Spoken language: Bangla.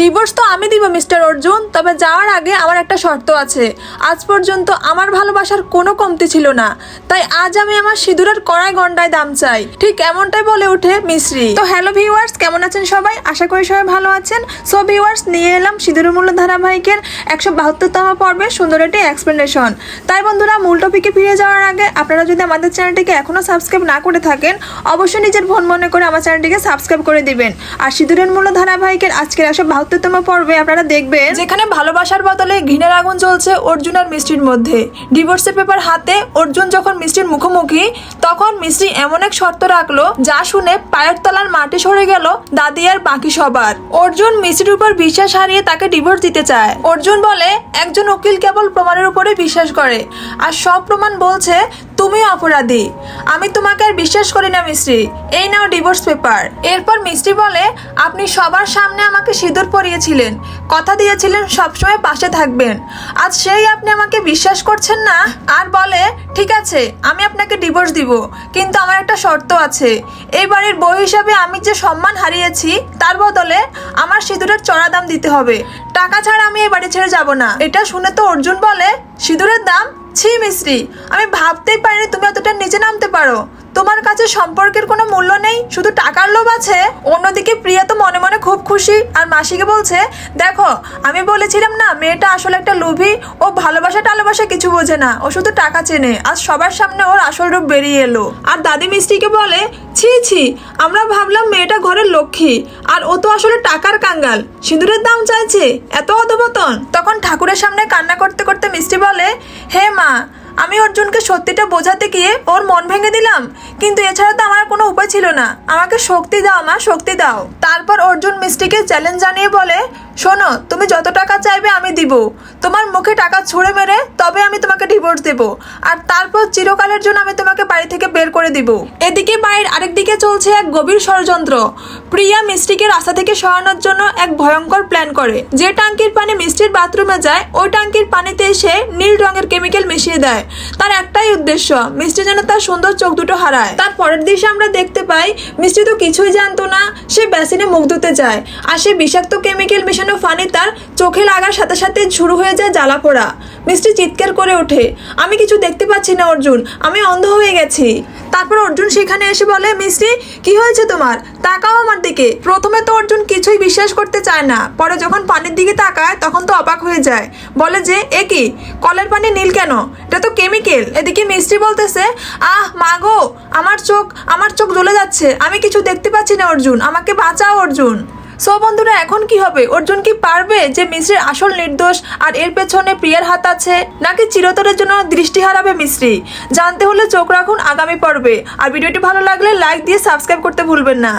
ডিভোর্স তো আমি দিব মিস্টার অর্জুন তবে যাওয়ার আগে আমার একটা শর্ত আছে। আজ পর্যন্ত আমার ভালোবাসার কোনো কমতি ছিল না। তাই আজ আমি আমার সিঁদুরের কড়াই গন্ডায় দাম চাই। ঠিক এমনটাই বলে ওঠে মিশ্রি। তো হ্যালো ভিউয়ার্স কেমন আছেন সবাই? আশা করি সবাই ভালো আছেন। সো ভিউয়ার্স নিয়ে এলাম সিঁদুরের মূল্য ধারাবাহিকের একশো বাহাত্তরতম পর্বে সুন্দর একটি এক্সপ্লেনেশন তাই বন্ধুরা, মূল টপিকে ফিরে যাওয়ার আগে আপনারা যদি আমাদের চ্যানেলটিকে এখনও সাবস্ক্রাইব না করে থাকেন, অবশ্যই নিজের ফোন মনে করে আমার চ্যানেলটিকে সাবস্ক্রাইব করে দিবেন। আর সিঁদুরের মূল্য ধারাবাহিকের আজকের একশো বাহাত্তরতম পর্বে আপনারা দেখবেন যেখানে ভালোবাসার বদলে ঘৃণের আগুন চলছে অর্জুন আর মিষ্টির মধ্যে। ডিভোর্সের পেপার হাতে অর্জুন যখন মিষ্টির মুখোমুখি, তখন মিষ্টি এমন এক শর্ত রাখল যা শুনে পায়ের তলার মাটি সরে গেল দাদি আর বাকি সবার। অর্জুন মিষ্টির উপর বিশ্বাস হারিয়ে তাকে ডিভোর্স দিতে চায়। অর্জুন বলে, একজন উকিল কেবল প্রমাণের উপরে বিশ্বাস করে। আর সব প্রমাণ বলছে তুমি অপরাধী। আমি তোমাকে আর বিশ্বাস করি না, মিস্ত্রি। এই নাও ডিভোর্স পেপার এরপর মিস্ত্রি বলে, আপনি সবার সামনে আমাকে সিঁদুর পরিয়েছিলেন। কথা দিয়েছিলেন সবসময় পাশে থাকবেন। আজ সেই আপনি আমাকে বিশ্বাস করছেন না? আর বলে আছে, আমি আপনাকে ডিভোর্স দিব, কিন্তু আমার একটা শর্ত আছে। এই বাড়ির বউ হিসাবে আমি যে সম্মান হারিয়েছি, তার বদলে আমার সিঁদুরের চড়া দাম দিতে হবে। টাকা ছাড়া আমি এই বাড়ি ছেড়ে যাব না। এটা শুনে তো অর্জুন বলে, সিঁদুরের দাম? ছি মিস্ত্রি, আমি ভাবতেই পারিনি তুমি অতটা নিচে নামতে পারো। তোমার কাছে সম্পর্কের কোনো মূল্য নেই, শুধু টাকার লোভ আছে? অন্যদিকে প্রিয়া তো মনে মনে খুব খুশি, আর মাসিকে বলছে, দেখো, আমি বলেছিলাম না, মেয়েটা আসলে একটা লোভী, ও ভালোবাসা টালোবাসা কিছু বোঝে না, ও শুধু টাকা চেনে। আজ সবার সামনে ওর আসল রূপ বেরিয়ে এলো। আর দাদি মিষ্টিকে বলে, ছি ছি, আমরা ভাবলাম মেয়েটা ঘরের লক্ষ্মী, আর ও তো আসলে টাকার কাঙ্গাল, সিঁদুরের দাম চাইছে, এত অধপতন? তখন ঠাকুরের সামনে কান্না করতে করতে মিষ্টি বলে, হে মা আমি অর্জুনকে সত্যিটা বোঝাতে গিয়ে ওর মন ভেঙে দিলাম। কিন্তু এছাড়া তো আমার কোনো উপায় ছিল না। আমাকে শক্তি দাও মা, শক্তি দাও। তারপর অর্জুন মিষ্টিকে চ্যালেঞ্জ জানিয়ে বলে শোনো, তুমি যত টাকা চাইবে আমি দিব। তোমার মুখে টাকা ছুঁড়ে মেরে তবে আমি তোমাকে ডিভোর্স দেব। আর তারপর চিরকালের জন্য আমি তোমাকে বাড়ি থেকে বের করে দিব। এদিকে বাড়ির আরেক দিকে চলছে এক গভীর ষড়যন্ত্র। প্রিয়া মিষ্টিকে রাস্তা থেকে সরানোর জন্য এক ভয়ঙ্কর প্ল্যান করে। যে টাঙ্কির পানি মিষ্টির বাথরুমে যায়, ওই টাঙ্কির পানিতে এসে নীল রঙের কেমিক্যাল মিশিয়ে দেয়। তার একটাই উদ্দেশ্য, মিষ্টি যেন তার সুন্দর চোখ দুটো হারায়। তার পরের দৃশ্যে আমরা দেখতে পাই, মিষ্টি তো কিছুই জানতো না, সে বেসিনে মুখ ধুতে যায়। আর সে বিষাক্ত কেমিক্যাল মেশানো পানি তার চোখে লাগার সাথে সাথে শুরু হয়ে যায় জ্বালা পোড়া। মিষ্টি চিৎকার করে ওঠে। আমি কিছু দেখতে পাচ্ছি না, অর্জুন। আমি অন্ধ হয়ে গেছি। তারপর অর্জুন সেখানে এসে বলে, মিষ্টি, কি হয়েছে তোমার? তাকাও আমার দিকে। প্রথমে তো অর্জুন কিছুই বিশ্বাস করতে চায় না। পরে যখন পানির দিকে তাকায়, তখন তো অবাক হয়ে যায়। বলে যে, এ কি? কলের পানি নীল কেন? এটা তো কেমিক্যাল। এদিকে মিষ্টি বলতেছে, আহ, মা গো, আমার চোখ আমার চোখ জ্বলে যাচ্ছে। আমি কিছু দেখতে পাচ্ছি না, অর্জুন। আমাকে বাঁচাও, অর্জুন। সো বন্ধুরা, এখন কি হবে? অর্জুন কি পারবে যে মিশ্রির আসল নির্দোষ আর এর পেছনে প্রিয়ার হাত আছে? নাকি চিরতরের জন্য দৃষ্টি হারাবে মিশ্রি? জানতে হলে চোখ রাখুন আগামী পর্বে। আর ভিডিওটি ভালো লাগলে লাইক দিয়ে সাবস্ক্রাইব করতে ভুলবেন না।